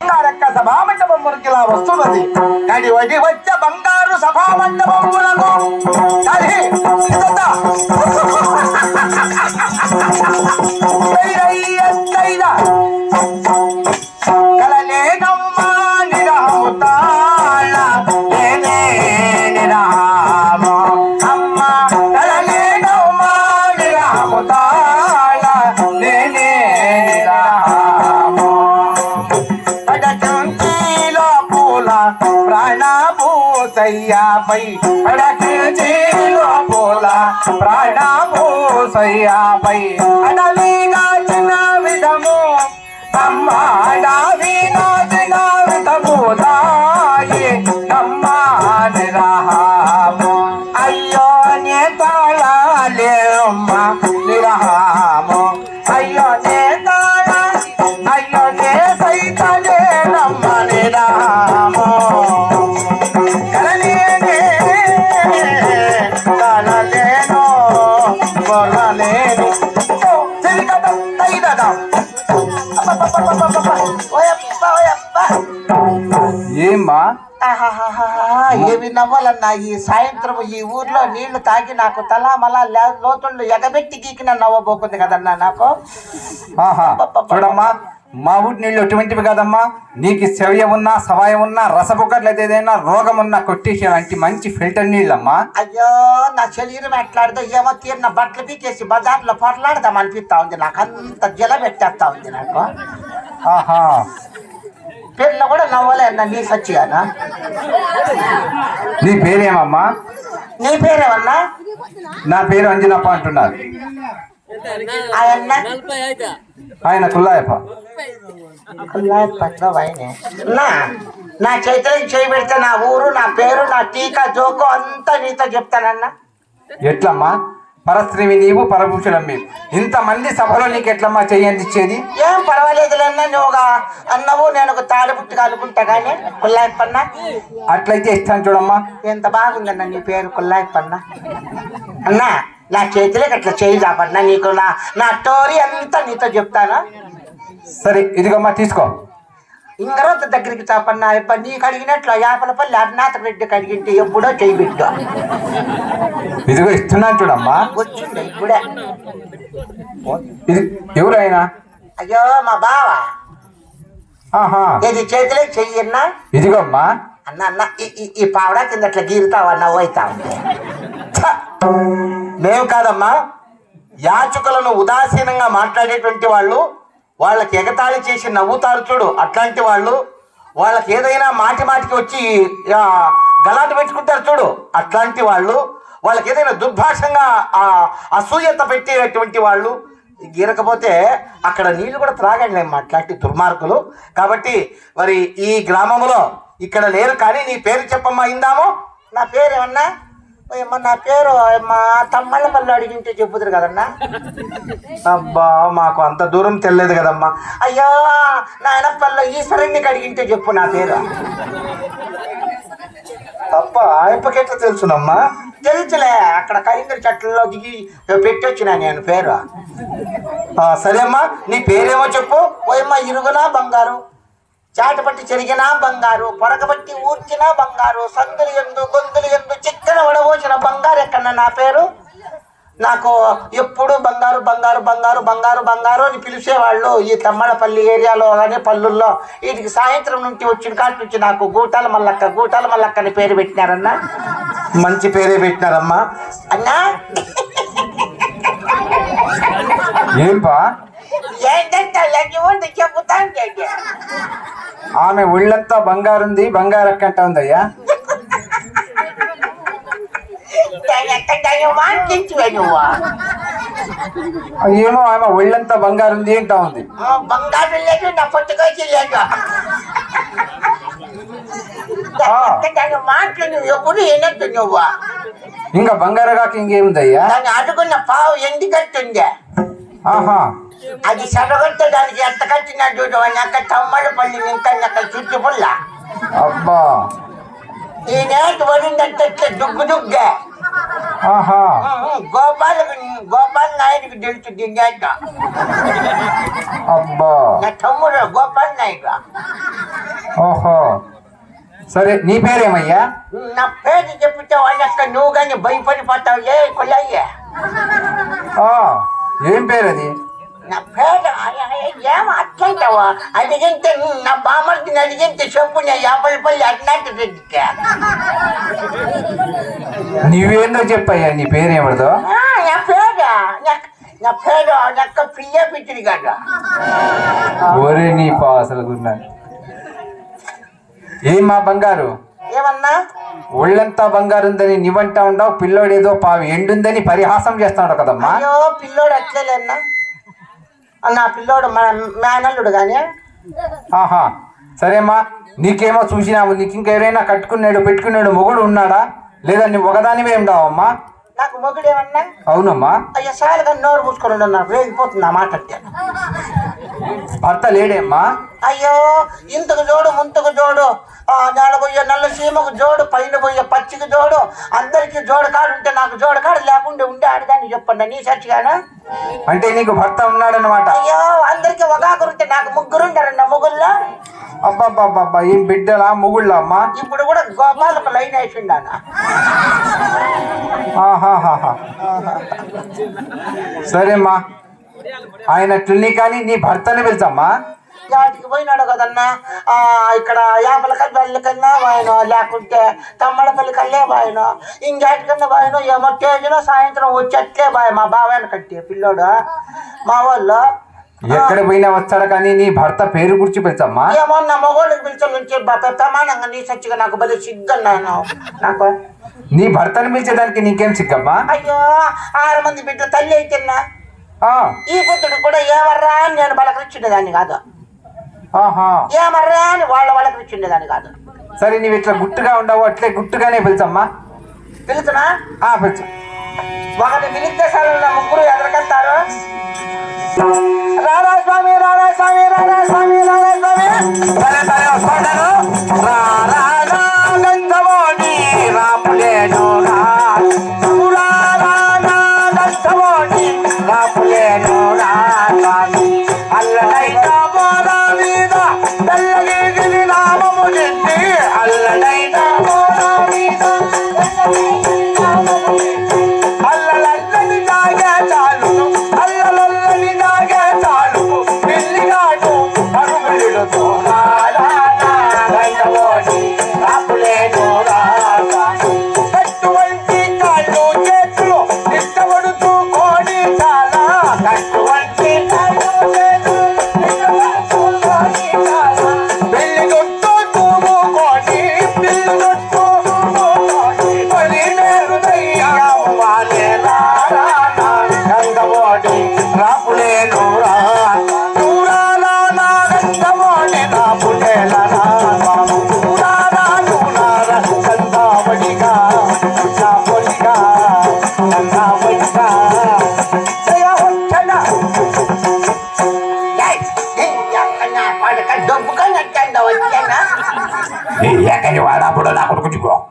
బంగారక్క సభామండపం మురికిలా వస్తున్నది. నడి వడి వచ్చే బంగారు సభామండపములకు ప్రాణభూసయ్యాపై పడకంచీలో పూల ప్రాణభూసయ్యాపై అడవిగా చిన్న విధము అమ్మ అడవిగా చిన్న విధము దాయి. అమ్మ నిరహాము అయ్యో నేతాళలేమ్మ నిరహాము ఏమ్మా? ఏమి నవ్వాలన్నా ఈ సాయంత్రం ఈ ఊర్లో నీళ్ళు తాగి నాకు తలా మలా లోతుళ్ళు ఎగబెట్టి గీకిన నవ్వబోకుంది కదన్నా నాకు? ఆహా చూడమ్మా. మా ఊరి నీళ్ళు ఎటువంటివి కాదమ్మా? నీకు శవ్య ఉన్నా సవాయం ఉన్నా రసబుగ్గట్లయితే ఏదైనా రోగం ఉన్నా కొట్టేసే లాంటి మంచి ఫిల్టర్ నీళ్ళమ్మా. అయ్యో నా శరీరం ఎట్లాడదో ఏమో తీరిన బట్టలు పీకేసి బజార్లో పొరలాడదాం అనిపిస్తా ఉంది. నాకు అంత జల పెట్టేస్తా ఉంది నాకు. ఆహా. పిల్ల కూడా నవ్వలే అన్న నీ సచ్చిగానా? నీ పేరేమమ్మా? నీ పేరేమన్నా? నా పేరు అంజనప్ప అంటున్నారు. ఆయన కుల్లాయప్ప. నా నా చేతులకు చేయి పెడితే నా ఊరు నా పేరు నా టీకా జోకు అంతా నీతో చెప్తానన్నా. ఎట్లమ్మా? పరస్త్రీవి నీవు పరపురుషులం మేము ఇంతమంది సభలో నీకు ఎట్లమ్మా చెయ్యి అందించేది ఏం పర్వాలేదులేన్నా నువ్వు ఒక అన్నవు నేను ఒక తాడిపుట్టుగా అనుకుంటా కానీ కుల్లాయప్పన్న. అట్లయితే ఇస్తాను చూడమ్మా. ఎంత బాగుందన్న నీ పేరు కుల్లాయప్పన్న. అన్నా నా చేతిలోకి అట్లా చేయి చాపన్నా నీకు నా నా స్టోరీ అంతా నీతో చెప్తాను. సరే ఇదిగమ్మా తీసుకో. ఇంగరోత దగ్గరికి చాపన్నా అప్ప నీకు అడిగినట్లు యాపలపల్లి అరుణాథ రెడ్డికి అడిగింటే ఎప్పుడో చేయి పెట్టు ఇదిగో ఇస్తున్నాను చూడమ్మా. వచ్చింది ఇప్పుడే. ఇది ఎవరు ఆయన? అయ్యో మా బావ. ఇది చేతిలోకి చెయ్యన్నా ఇదిగో అమ్మా అన్న అన్న ఈ- పావడా కింద అట్లా గీరుతావు? అన్న! మేము కాదమ్మా. యాచకులను ఉదాసీనంగా మాట్లాడేటువంటి వాళ్ళు వాళ్ళకి ఎగతాళి చేసి నవ్వుతారు చూడు అట్లాంటి వాళ్ళు. వాళ్ళకి ఏదైనా మాటి మాటికి వచ్చి గలాట పెట్టుకుంటారు చూడు అట్లాంటి వాళ్ళు. వాళ్ళకి ఏదైనా దుర్భాషంగా ఆ, అసూయత పెట్టేటువంటి వాళ్ళు. గీరకపోతే అక్కడ నీళ్ళు కూడా త్రాగండి అట్లాంటి దుర్మార్గులు. కాబట్టి మరి ఈ గ్రామంలో ఇక్కడ లేరు కానీ నీ పేరు చెప్పమ్మా ఇందాము? నా పేరు ఏమన్నా ఏమన్నా నా పేరు మా తమ్మళ్ళ పళ్ళు అడిగింటే చెప్పుదురు కదన్నా? అబ్బా మాకు అంత దూరం తెలియదు కదమ్మా. అయ్యో నాయన పళ్ళు ఈశ్వరునికి అడిగింటే చెప్పు నా పేరు. తప్ప ఆయప్పకెట్లా తెలుసునమ్మా? తెలుసులే అక్కడ కరీంద్ర చెట్లలో దిగి పెట్టొచ్చిన నేను పేరు. ఆ, సరే అమ్మా నీ పేరేమో చెప్పు. ఓయమ్మ ఇరుగునా బంగారు? చాటపట్టి చెరిగినా బంగారు పొరగబట్టి ఊర్చినా బంగారు సందులు ఎందు గొంతులు ఎందు చిక్కన వడబోసిన బంగారు ఎక్కడన్నా నా పేరు? నాకు ఎప్పుడు బంగారు బంగారు బంగారు బంగారు బంగారు అని పిలిచేవాళ్ళు ఈ తమ్మడపల్లి ఏరియాలో కానీ పల్లెల్లో. వీటికి సాయంత్రం నుంచి వచ్చిన కాటి నుంచి నాకు గూటాల మల్లక్క గూటాల మల్లక్క అని పేరు పెట్టినారన్నా. మంచి పేరే పెట్టినారమ్మా. అన్నా? ఏంపా ఏంటంటే ఉంది చెబుతాను ఆమె ఒళ్ళంతా బంగారుంది బంగారు అక్కంట ఉందయ్యా వాంటించువే నువ్వు ఏమో ఆమె ఒళ్ళంతా బంగారుంది ఏంటా ఉంది ఆ, బంగారు లేదు నా పుట్టుకొచ్చి లేదు దాని మాటలు నువ్వు ఎప్పుడు వినట్టు నువ్వు ఇంకా బంగారు కాక ఇంకేముందయ్యా దాన్ని అడుగున్న పావు ఎందుకట్టుందే ఆహా అది సరగొట్ట దానికి ఎంత కట్టినా చూడు అని అక్కడ తమ్మడు పల్లి ఇంకా చుట్టు పుల్ల. అబ్బా. ఈ నేటి పడిందంటే దుగ్గు దుగ్గే. గోపాల్ గోపాల్ నాయుడికి తెలుసు అబ్బా. నా తమ్ముడు గోపాల్ నాయుడు. ఓహో. సరే నీ పేరేమయ్యా? నా పేరు చెప్తే వాళ్ళక్క నువ్వు కానీ భయపడిపోతావు. ఏ కొల్లయ్య? ఏం పేరు అది నా పేరు ఏం అట్లంటావా అడిగింటే నా బామర్దిని అడిగింటే చెప్పు నేను యాభై రూపాయలు అడినట్టు రెడ్డికే నువ్వేందో చెప్పయ్యా నీ పేరేమిడదో ఆ, నా పేరు? నా- నా పేరు నక్క పిల్ల పిచ్చిడి కదా. ఒరే నీ పాసలు ఏం మా బంగారు? ఏమన్నా? ఒళ్ళంతా బంగారు ఉందని నీవంటా ఉండవు పిల్లోడేదో పావి ఎండుందని పరిహాసం చేస్తున్నాడు కదమ్మా. అయ్యో పిల్లోడు అట్లేలేనా నా పిల్లోడు మన మేనల్లుడు కానీ ఆహా సరేమ్మా నీకేమో చూసినావు నీకు ఇంకెవరైనా కట్టుకున్నాడు పెట్టుకున్నాడు మొగుడు ఉన్నాడా? లేదా నువ్వు ఒకదానివే ఉండవమ్మా? నాకు మొగుడేమన్నా? అవునమ్మా. అయ్యో సాలుగా నోరు మూసుకొని ఉన్నారు రేగిపోతుంది ఆ మాట అంటే. భర్త లేడేమ్మా? అయ్యో ఇంతకు జోడు ముంతకు జోడు పోయే నల్ల సీమకు జోడు పైన పోయే పచ్చికి జోడు అందరికి జోడు కాడు ఉంటే నాకు జోడు కాడు లేకుండా ఉండే ఆడదాన్ని చెప్పండి నీ సచ్చిగానా? అంటే నీకు భర్త ఉన్నాడనమాట అయ్యో అందరికి ఒకాకరు ఉంటే నాకు ముగ్గురు ఉంటారన్న ముగ్గురులో అబ్బాబ్బాబ్బా ఏం బిడ్డలా మొగుళ్ళ అమ్మా? ఇప్పుడు కూడా గోపాలకు లైన్ వేసిండాన. సరేమ్మా. ఆయన క్లినిక్ కానీ నీ భర్తని పిలిచమ్మా. వాటికి పోయినాడు కదన్నా? ఆ, ఇక్కడ యాపలకల్ పల్లి కన్నా పోయిన లేకుంటే తమ్మడపల్లి కల్లే పోయిన ఇంకేటికన్నా పోయిన ఏమో తేజలో సాయంత్రం వచ్చేట్లే బాయ్ మా బావాయన కట్టి పిల్లోడు? మా వాళ్ళు ఎక్కడ పోయినా వచ్చాడు కానీ నీ భర్త పేరు గురించి పిలిచమ్మా ఏమో నా మగోళ్ళకి బాప ప్రమాణంగా నీ సచ్చిగా నాకు బలి సిగ్గన్నాను నాకు నీ భర్తను పిలిచేదానికి నీకేం సిగ్గమ్మా? అయ్యో ఆరు మంది బిడ్డ తల్లి అయితేనా ఈ పుత్రుడు కూడా ఏమర్రా అని నేను బలకరించిండేదాన్ని కాదు. ఆహా. ఏమర్రా అని వాళ్ళ బలకరించిండేదాన్ని కాదు. సరే నీవు ఇట్లా గుట్టుగా ఉండవు అట్లే గుట్టుగానే పిలిచమ్మా. పిలుతున్నా ఆ పిలిచు. ఒకటి పిలిస్తే సార్ ముగ్గురు ఎదరికెళ్తారు. రారా స్వామి రారా స్వామి రారా స్వామి రారా స్వామి. సరే సరే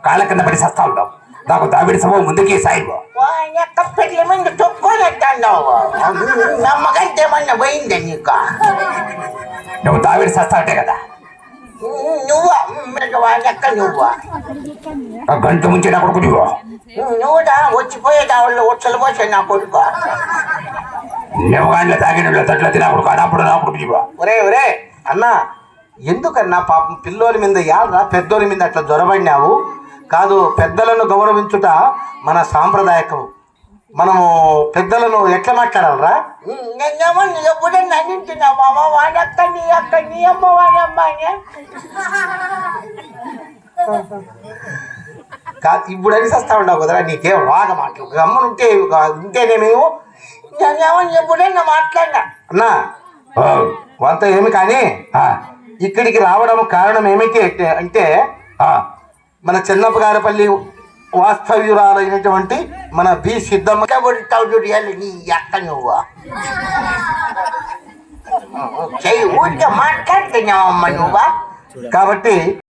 కాళ్ళ కింద పడి సస్తా ఉండవు నాకు దావిడి సభ ముందుకి సాయిగో పెళ్ళి మంది తొక్కోనెట్టావు నమ్మకంటే ఏమన్నా పోయిందే నీకు. నువ్వు దావిడి సస్తా అంటే కదా? నువ్వు? ఎక్క నువ్వు? గంట ముంచి నా కొడుకు దిగో నువ్వుదా వచ్చిపోయేదా వాళ్ళు ఉచ్చలు పోసే నా కొడుకు. నువ్వు కానీ తాగిన తట్ల తిన కొడుకు అప్పుడు నా కొడుకు దిగో ఒరే ఒరే అన్నా ఎందుకన్నా పాపం పిల్లోని మీద యాలరా పెద్దోని మీద అట్లా జ్వరబడినావు కాదు పెద్దలను గౌరవించుట మన సాంప్రదాయకం మనము పెద్దలను ఎట్లా మాట్లాడాలరా? అన్నింటున్నా మామ వాడక్క నీ అక్క నీ అమ్మ కాదు ఇప్పుడు అని వస్తా ఉండవు కదరా నీకేం రాగ మాటలు. గమ్మనుంటే ఉంటేనేమేమో నేనేమని ఎప్పుడన్నా మాట్లాడినా అన్నా కొంత ఏమి కానీ ఇక్కడికి రావడం కారణం ఏమిటి అంటే మన చిన్నపగారపల్లి వాస్తవ్యురాలైనటువంటి మన బి సిద్ధమ్మ. నీ అక్క నువ్వు చెయ్యి ఊరికే మాట్లాడుతున్నావమ్మ నువ్వు? కాబట్టి